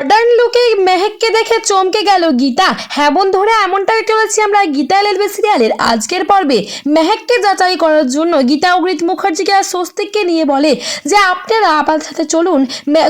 Modern লুকে মেহেককে দেখে চমকে গেল গীতা। হ্যাঁ বন্ধুরা, এমনটাই চলেছি আমরা গীতা এলএলবি সিরিয়ালের আজকের পর্বে। মেহেককে যাচাই করার জন্য গীতা অগ্রিত মুখার্জিকে আর স্বস্তিককে নিয়ে বলে যে, আপনারা আমার সাথে চলুন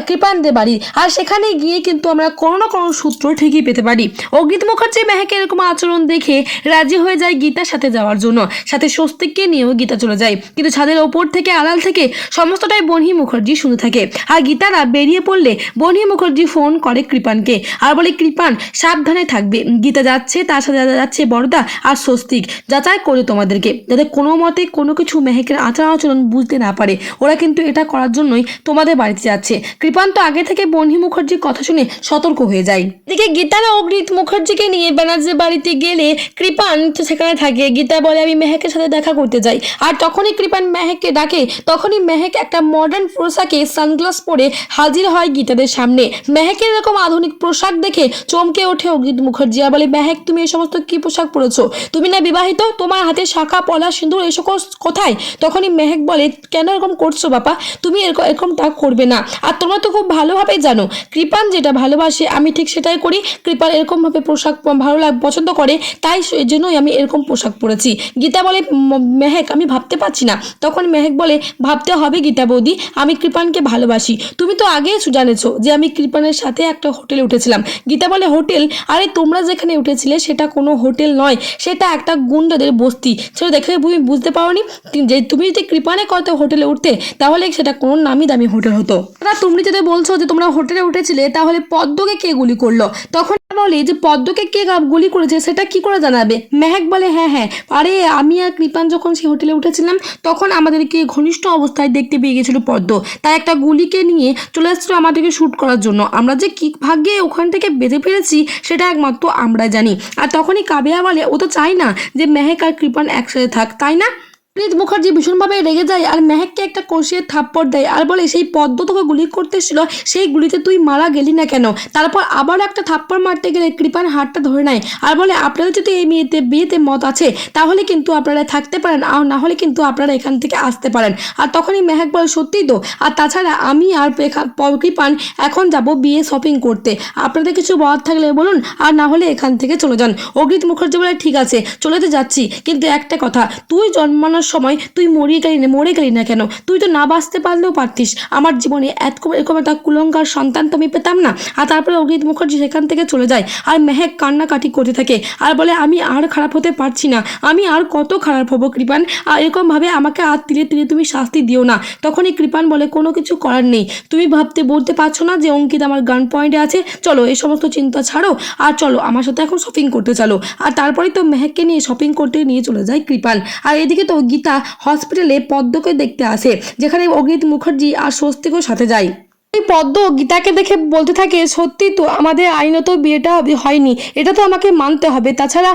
কৃপানদের বাড়ি। আর সেখানে গিয়ে কিন্তু আমরা কোনো না কোনো সূত্র ঠিকই পেতে পারি। অগ্রিত মুখার্জি মেহেকের এরকম আচরণ দেখে রাজি হয়ে যায় গীতার সাথে যাওয়ার জন্য। সাথে স্বস্তিককে নিয়েও গীতা চলে যায়। কিন্তু ছাদের ওপর থেকে, আড়াল থেকে সমস্তটাই বনহি মুখার্জি শুনে থাকে। আর গীতারা বেরিয়ে পড়লে বনহি মুখার্জি ফোন করে কৃপানকে। আর বলে, কৃপান, সাবধানে থাকবে। গীতা যাচ্ছে, তার সাথে যাচ্ছে বড়দা আর স্বস্তিক। যাচাই করে তোমাদেরকে, যাতে কোনো মতে কোনো কিছু মেহেকের আচার আচরণ বুঝতে না পারে। ওরা কিন্তু এটা করার জন্যই তোমাদের বাড়িতে যাচ্ছে। কৃপান তো আগে থেকে বনহি মুখার্জির কথা শুনে সতর্ক হয়ে যায়। এদিকে গীতারা অগ্রিত মুখার্জিকে নিয়ে ব্যানার্জির বাড়িতে গেলে কৃপান সেখানে থাকে। গীতা বলে, আমি মেহেকের সাথে দেখা করতে যাই। আর তখনই কৃপান মেহেককে ডাকে, তখনই মেহেক একটা মডার্ন পোশাকে সানগ্লাস পরে হাজির হয় গীতাদের সামনে। মেহেকের এরকম আধুনিক পোশাক দেখে চমকে ওঠে অগ্রিত মুখার্জি। আর বলে, মেহেক, তুমি এই সমস্ত কি পোশাক পরেছো? তুমি না বিবাহিত? তোমার হাতে শাখা, পলা, সিঁদুর এই সকল কোথায়? তখনই মেহেক বলে, কেন এরকম করছ বাবা? তুমি এরকম এরকমটা করবে না। আর তোমরা তো খুব ভালোভাবেই জানো, কৃপান যেটা ভালোবাসে, আমি ঠিক সেটাই করি। কৃপান এরকমভাবে পোশাক ভালো লাগ, পছন্দ করে, তাই সেই জন্যই আমি এরকম পোশাক পরেছি। গীতা বলে মেহেক, আমি ভাবতে পারছি না। তখন মেহেক বলে, ভাবতে হবে গীতা বৌদি, আমি কৃপানকে ভালোবাসি। তুমি তো আগেই সু- জানেছো যে আমি কৃপানের সাথে একটা হোটেলে উঠেছিলাম। গীতা বলে, হোটেল? আরে তোমরা যেখানে উঠেছিলে সেটা কোনো হোটেল নয়। সেটা একটা গুন্ডাদের বস্তি। সেটা দেখে তুমি বুঝতে পারোনি? যে তুমি যদি কৃপানে কত হোটেলে উঠতে, তাহলে সেটা কোনো নামি দামি হোটেল হতো। তোমরা তুমি যদি বলছো যে তোমরা হোটেলে উঠেছিলে, তাহলে পদ্মকে কে গুলি করল? তখন বলে যে পদ্মকে কে গুলি করেছে সেটা কি করে জানাবে? মেহেক বলে হ্যাঁ হ্যাঁ। আরে, আমি আর কৃপান যখন সেই হোটেলে উঠেছিলাম, তখন আমাদেরকে ঘনিষ্ঠ অবস্থায় দেখতে পেয়ে গেছিল পদ্ম। তাই একটা গুলিকে নিয়ে চলে এসেছিল আমাদেরকে শ্যুট করার জন্য। আমরা যে কি ভাগ্যে ওখান থেকে বেঁধে ফেলেছি, সেটা একমাত্র আমরা জানি। আর তখনই কাবিয়া বলে, ও তো চাই না যে মেহেক আর কৃপান একসাথে থাক, তাই না? প্রীত মুখার্জি ভীষণভাবে রেগে যায় আর মেহেককে একটা কষিয়ে থাপ্পড় দেয় আর বলে, সেই পদ্ম তোকে গুলি করতে এসেছিল, সেই গুলিতে তুই মারা গেলি না কেন? তারপর আবার একটা থাপ্পড় মারতে গেলে কৃপান হাতটা ধরে নেয়। আর বলে, আপনাদের যদি এই মেয়েতে, বিয়েতে মত আছে, তাহলে কিন্তু আপনারা থাকতে পারেন, আর না হলে কিন্তু আপনারা এখান থেকে আসতে পারেন। আর তখনই মেহেক বলে, সত্যিই তো? আর তাছাড়া আমি আর কৃপান এখন যাব বিয়ে শপিং করতে। আপনাদের কিছু বলার থাকলে বলুন, আর না হলে এখান থেকে চলে যান। অগ্রিত মুখার্জি বলে, ঠিক আছে, চলে তো যাচ্ছি, কিন্তু একটা কথা, তুই জন্মানোর সময় তুই মরিয়ে গেলি না, মরে গেলি না কেন? তুই তো না বাঁচতে পারলেও পারতিস। আমার জীবনে এত এরকম একটা কুলঙ্কার সন্তান তো আমি পেতাম না। আর তারপরে অগ্রিত মুখার্জি সেখান থেকে চলে যায় আর মেহেক কান্নাকাটি করতে থাকে আর বলে, আমি আর খারাপ হতে পারছি না। আমি আর কত খারাপ হব কৃপান? আর এরকমভাবে আমাকে আর তিলে তিলে তুমি শাস্তি দিও না। তখনই কৃপান বলে, কোনো কিছু করার নেই। তুমি ভাবতে বলতে পারছ না যে অঙ্কিত আমার গান পয়েন্টে আছে? চলো এই সমস্ত চিন্তা ছাড়ো আর চলো আমার সাথে এখন শপিং করতে চলো। আর তারপরেই তো মেহেককে নিয়ে শপিং করতে নিয়ে চলে যায় কৃপান। আর এদিকে তো গীতা হসপিটালে পদ্মকে দেখতে আসে, যেখানে অগ্নিত মুখার্জি আর স্বস্তিকও সাথে যায়। এই পদ্ম গীতাকে দেখে বলতে থাকে, সত্যি তো আমাদের আইনত বিয়েটা হয়নি, এটা তো আমাকে মানতে হবে। তাছাড়া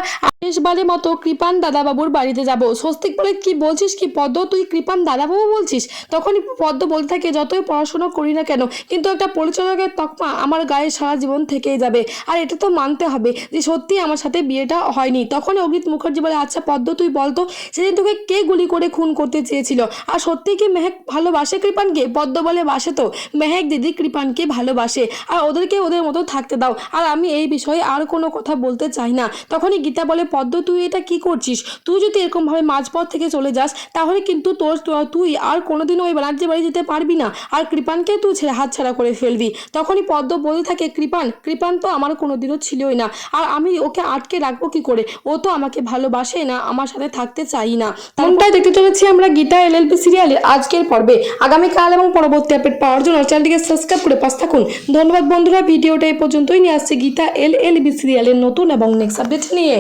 শেষবারের মতো কৃপান দাদাবাবুর বাড়িতে যাব। স্বস্তিক বলে কি বলছিস? কি পদ্ম? তুই কৃপান দাদাবাবু বলছিস? তখনই পদ্ম বলতে থাকে, যতই পড়াশোনা করি না কেন, কিন্তু একটা পরিচালকের তকমা আমার গায়ে সারা জীবন থেকেই যাবে। আর এটা তো মানতে হবে যে সত্যি আমার সাথে বিয়েটা হয়নি। তখন অগ্রিত মুখার্জি বলে আচ্ছা পদ্ম, তুই বলতো সেদিন তোকে কে গুলি করে খুন করতে চেয়েছিল? আর সত্যি কি মেহেক ভালোবাসে কৃপানকে? পদ্ম বলে, বাসে তো। মেহেক দিদি কৃপানকে ভালোবাসে। আর ওদেরকে ওদের মতো থাকতে দাও। আর আমি এই বিষয়ে আর কোনো কথা বলতে চাই না। তখনই গীতা বলে পদ্ম, তুই এটা কি করছিস? তুই যদি এরকমভাবে মাঝপথ থেকে চলে যাস, তাহলে কিন্তু তোর তুই আর কোনোদিনও ওই ব্যানার্জি বাড়ি যেতে পারবি না। আর কৃপানকে তুই ছেড়ে হাতছাড়া করে ফেলবি। তখনই পদ্ম বলতে থাকে, কৃপান কৃপান তো আমার কোনোদিনও ছিলই না। আর আমি ওকে আটকে রাখব কি করে? ও তো আমাকে ভালোবাসে না, আমার সাথে থাকতে চাই না। তখনটাই দেখতে চলেছি আমরা গীতা এলএলপি সিরিয়ালের আজকের পর্বে। আগামীকাল এবং পরবর্তী আপডেট পাওয়ার জন্য চ্যানেলটিকে সাবস্ক্রাইব করে পাশ থাকুন। ধন্যবাদ বন্ধুরা, ভিডিওটা এই পর্যন্তই। নিয়ে আসছে গীতা এল এল বি সিরিয়ালের নতুন এবং নেক্সট আপডেট নিয়ে।